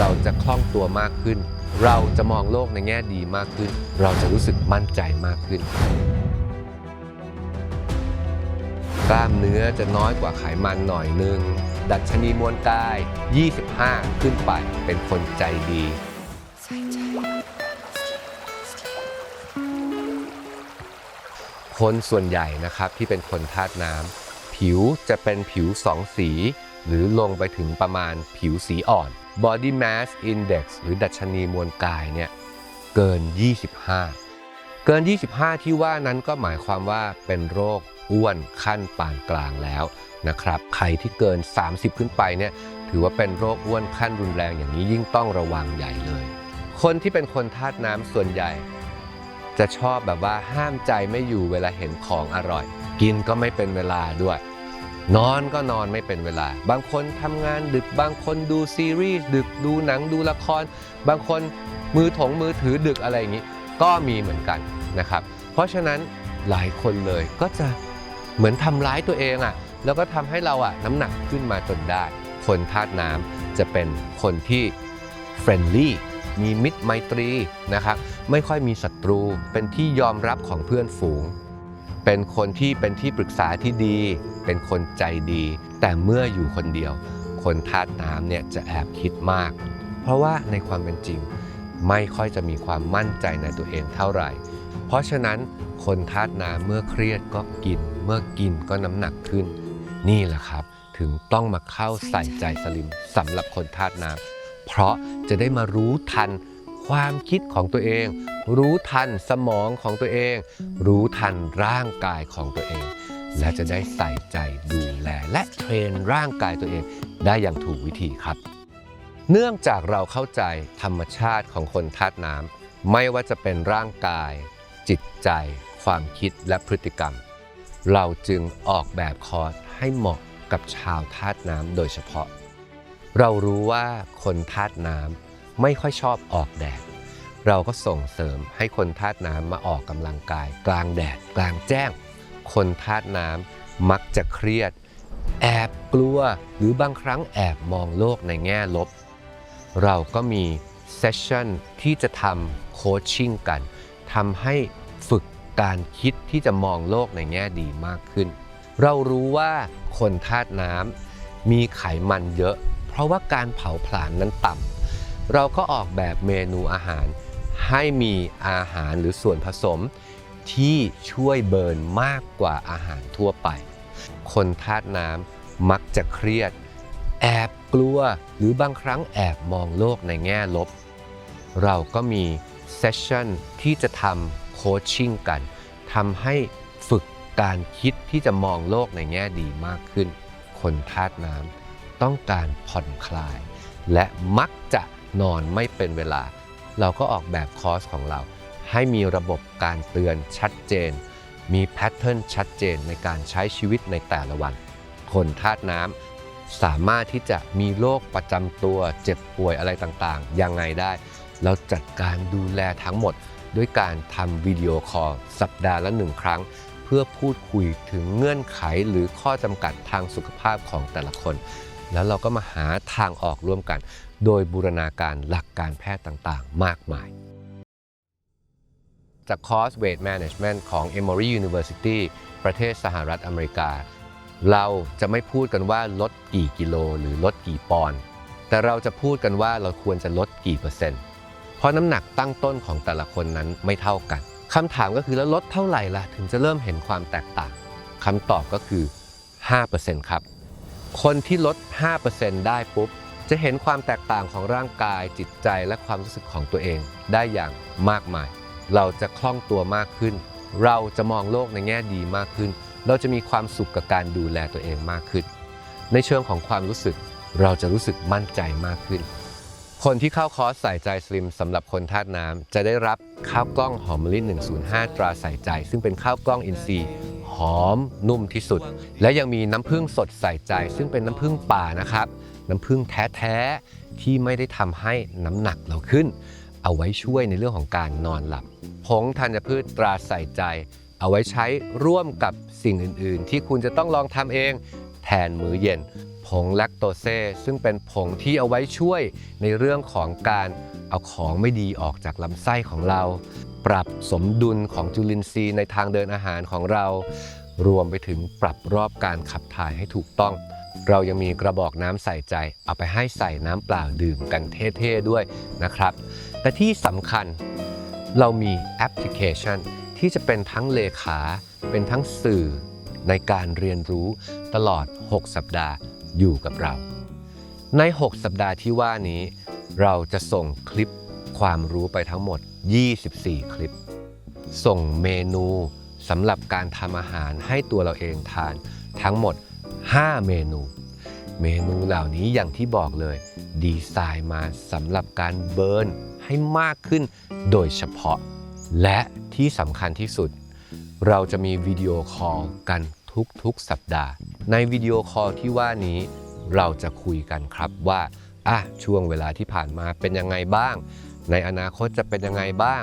เราจะคล่องตัวมากขึ้น เราจะมองโลกในแง่ดีมากขึ้น เราจะรู้สึกมั่นใจมากขึ้น กล้ามเนื้อจะน้อยกว่าไขมันหน่อยนึง ดัชนีมวลกาย 25 ขึ้นไปเป็นคนใจดีคนส่วนใหญ่นะครับที่เป็นคนธาตุน้ำผิวจะเป็นผิวสองสี หรือลงไปถึงประมาณผิวสีอ่อน body mass index หรือดัชนีมวลกายเนี่ยเกิน 25 เกิน 25 ที่ว่านั้นก็หมายความว่าเป็นโรคอ้วนขั้นปานกลางแล้วนะครับ ใครที่เกิน 30 ขึ้นไปเนี่ยถือว่าเป็นโรคอ้วนขั้นรุนแรงอย่างนี้ยิ่งต้องระวังใหญ่เลย คนที่เป็นคนธาตุน้ำส่วนใหญ่ จะชอบแบบว่าห้ามใจไม่อยู่เวลาเห็นของอร่อย กินก็ไม่เป็นเวลาด้วย นอนก็นอนไม่เป็นเวลา บางคนทำงานดึก บางคนดูซีรีส์ดึก ดูหนังดูละคร บางคนมือถงมือถือดึกอะไรอย่างนี้ ก็มีเหมือนกันนะครับ เพราะฉะนั้นหลายคนเลยก็จะเหมือนทำร้ายตัวเองอะ่ะ แล้วก็ทำให้เราอะ่ะน้ำหนักขึ้นมาจนได้ คนธาตุน้ำจะเป็นคนที่เฟรนลี่มีมิตรไมตรีนะครับ ไม่ค่อยมีศัตรู เป็นที่ยอมรับของเพื่อนฝูง เป็นคนที่เป็นที่ปรึกษาที่ดี เป็นคนใจดี แต่เมื่ออยู่คนเดียว คนธาตุน้ำเนี่ยจะแอบคิดมาก เพราะว่าในความเป็นจริง ไม่ค่อยจะมีความมั่นใจในตัวเองเท่าไหร่ เพราะฉะนั้นคนธาตุน้ำเมื่อเครียดก็กิน เมื่อกินก็น้ำหนักขึ้น นี่แหละครับ ถึงต้องมาเข้าใส่ใจสลิมสำหรับคนธาตุน้ำเพราะจะได้มารู้ทัน ความคิดของตัวเอง รู้ทันสมองของตัวเอง รู้ทันร่างกายของตัวเอง และจะได้ใส่ใจดูแลและเทรนร่างกายตัวเองได้อย่างถูกวิธีครับ เนื่องจากเราเข้าใจธรรมชาติของคนธาตุน้ำไม่ว่าจะเป็นร่างกาย จิตใจ ความคิดและพฤติกรรม เราจึงออกแบบคอร์สให้เหมาะกับชาวธาตุน้ำโดยเฉพาะ เรารู้ว่าคนธาตุน้ำ ไม่ค่อยชอบออกแดด เราก็ส่งเสริมให้คนธาตุน้ำมาออกกำลังกาย กลางแดด กลางแจ้ง คนธาตุน้ำมักจะเครียด แอบกลัว หรือบางครั้งแอบมองโลกในแง่ลบ เราก็มีเซสชั่นที่จะทำโคชชิ่งกันทำให้ฝึกการคิดที่จะมองโลกในแง่ดีมากขึ้น เรารู้ว่าคนธาตุน้ำมีไขมันเยอะ เพราะว่าการเผาผลาญนั้นต่ำ เราก็ออกแบบเมนูอาหาร ให้มีอาหารหรือส่วนผสม ที่ช่วยเบิร์นมากกว่าอาหารทั่วไป คนธาตุน้ำมักจะเครียด แอบกลัวหรือบางครั้งแอบมองโลกในแง่ลบ เราก็มีเซสชั่นที่จะทำโคชชิ่งกันทำให้ฝึกการคิดที่จะมองโลกในแง่ดีมากขึ้น คนธาตุน้ำต้องการผ่อนคลาย และมักจะ นอนไม่เป็นเวลา เราก็ออกแบบคอร์สของเรา ให้มีระบบการเตือนชัดเจน มีแพทเทิร์นชัดเจนในการใช้ชีวิตในแต่ละวัน คนธาตุน้ำสามารถที่จะมีโรคประจำตัวเจ็บป่วยอะไรต่างๆ ยังไงได้ เราจัดการดูแลทั้งหมดด้วยการทำวิดีโอคอลสัปดาห์ละหนึ่งครั้ง เพื่อพูดคุยถึงเงื่อนไขหรือข้อจำกัดทางสุขภาพของแต่ละคน แล้วเราก็มาหาทางออกร่วมกัน โดยบูรณาการหลักการแพทย์ต่างๆ มากมาย จากคอร์ส Weight Management ของ Emory University ประเทศสหรัฐอเมริกา เราจะไม่พูดกันว่าลดกี่กิโลหรือลดกี่ปอนด์แต่เราจะพูดกันว่าเราควรจะลดกี่เปอร์เซ็นต์ เพราะน้ำหนักตั้งต้นของแต่ละคนนั้นไม่เท่ากันคำถามก็คือแล้วลดเท่าไหร่ล่ะ ถึงจะเริ่มเห็นความแตกต่างคำตอบก็คือ 5%ครับ คนที่ลด 5%ได้ปุ๊บ จะเห็นความแตกต่างของร่างกายจิตใจและความรู้สึกของตัวเองได้อย่างมากมาย เราจะคล่องตัวมากขึ้น เราจะมองโลกในแง่ดีมากขึ้น เราจะมีความสุขกับการดูแลตัวเองมากขึ้น ในเชิงของความรู้สึก เราจะรู้สึกมั่นใจมากขึ้น คนที่เข้าคอร์สใส่ใจสลิมสำหรับคนธาตุน้ำจะได้รับข้าวกล้องหอมมะลิ105 ตราใส่ใจ ซึ่งเป็นข้าวกล้องอินทรีย์หอมนุ่มที่สุด และยังมีน้ำผึ้งสดใส่ใจ ซึ่งเป็นน้ำผึ้งป่านะครับ น้ำผึ้งแท้ๆ ที่ไม่ได้ทำให้น้ำหนักเราขึ้น เอาไว้ช่วยในเรื่องของการนอนหลับผงธัญพืชตราใส่ใจ เอาไว้ใช้ร่วมกับสิ่งอื่นๆ ที่คุณจะต้องลองทำเองแทนมื้อเย็นผผงแลคโตเซซึ่งเป็นผงที่เอาไว้ช่วยในเรื่องของการเอาของไม่ดีออกจากลำไส้ของเรา ปรับสมดุลของจุลินทรีย์ในทางเดินอาหารของเรา รวมไปถึงปรับรอบการขับถ่ายให้ถูกต้อง เรายังมีกระบอกน้ำใส่ใจ เอาไปให้ใส่น้ำเปล่าดื่มกันเท่ๆด้วยนะครับ แต่ที่สำคัญเรามีแอปพลิเคชัน ที่จะเป็นทั้งเลขา เป็นทั้งสื่อในการเรียนรู้ตลอด 6 สัปดาห์อยู่กับเรา ใน 6 สัปดาห์ที่ว่านี้ เราจะส่งคลิปความรู้ไปทั้งหมด 24 คลิป ส่งเมนูสำหรับการทำอาหารให้ตัวเราเองทานทั้งหมด 5 เมนู เมนูเหล่านี้อย่างที่บอกเลย ดีไซน์มาสำหรับการเบิร์นให้มากขึ้นโดยเฉพาะ และที่สำคัญที่สุด เราจะมีวิดีโอคอลกันทุกๆสัปดาห์ ในวิดีโอคอลที่ว่านี้เราจะคุยกันครับว่าอะช่วงเวลาที่ผ่านมาเป็นยังไงบ้าง ในอนาคตจะเป็นยังไงบ้าง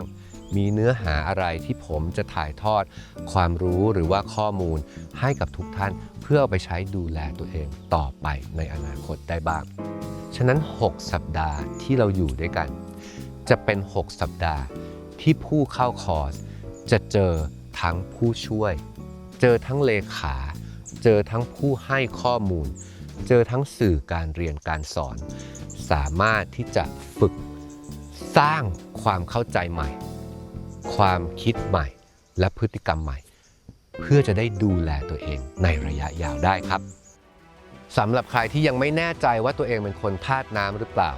มีเนื้อหาอะไรที่ผมจะถ่ายทอดความรู้หรือว่าข้อมูลให้กับทุกท่าน เพื่อเอาไปใช้ดูแลตัวเองต่อไปในอนาคตได้บ้าง ฉะนั้น 6 สัปดาห์ที่เราอยู่ด้วยกัน จะเป็น 6 สัปดาห์ที่ผู้เข้าคอร์ส จะเจอทั้งผู้ช่วย เจอทั้งเลขา เจอทั้งผู้ให้ข้อมูล เจอทั้งสื่อการเรียนการสอน สามารถที่จะฝึกสร้างความเข้าใจใหม่ ความคิดใหม่ และพฤติกรรมใหม่ เพื่อจะได้ดูแลตัวเองในระยะยาวได้ครับสำหรับใครที่ยังไม่แน่ใจว่าตัวเองเป็นคนธาตุน้ำหรือเปล่า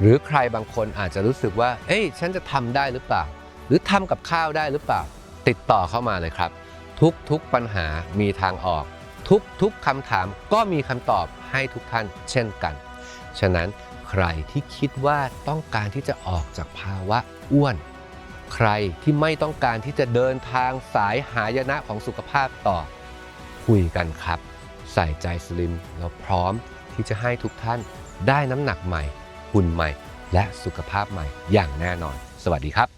หรือใครบางคนอาจจะรู้สึกว่า เอ้ยฉันจะทำได้หรือเปล่า หรือทำกับข้าวได้หรือเปล่า ติดต่อเข้ามาเลยครับ ทุกๆปัญหามีทางออก ทุกๆคำถามก็มีคำตอบให้ทุกท่านเช่นกัน ฉะนั้นใครที่คิดว่าต้องการที่จะออกจากภาวะอ้วน ใครที่ไม่ต้องการที่จะเดินทางสายหายนะของสุขภาพต่อ คุยกันครับ ใส่ใจสลิมเราพร้อมที่จะให้ทุกท่านได้น้ำหนักใหม่หุ่นใหม่ และสุขภาพใหม่อย่างแน่นอน สวัสดีครับ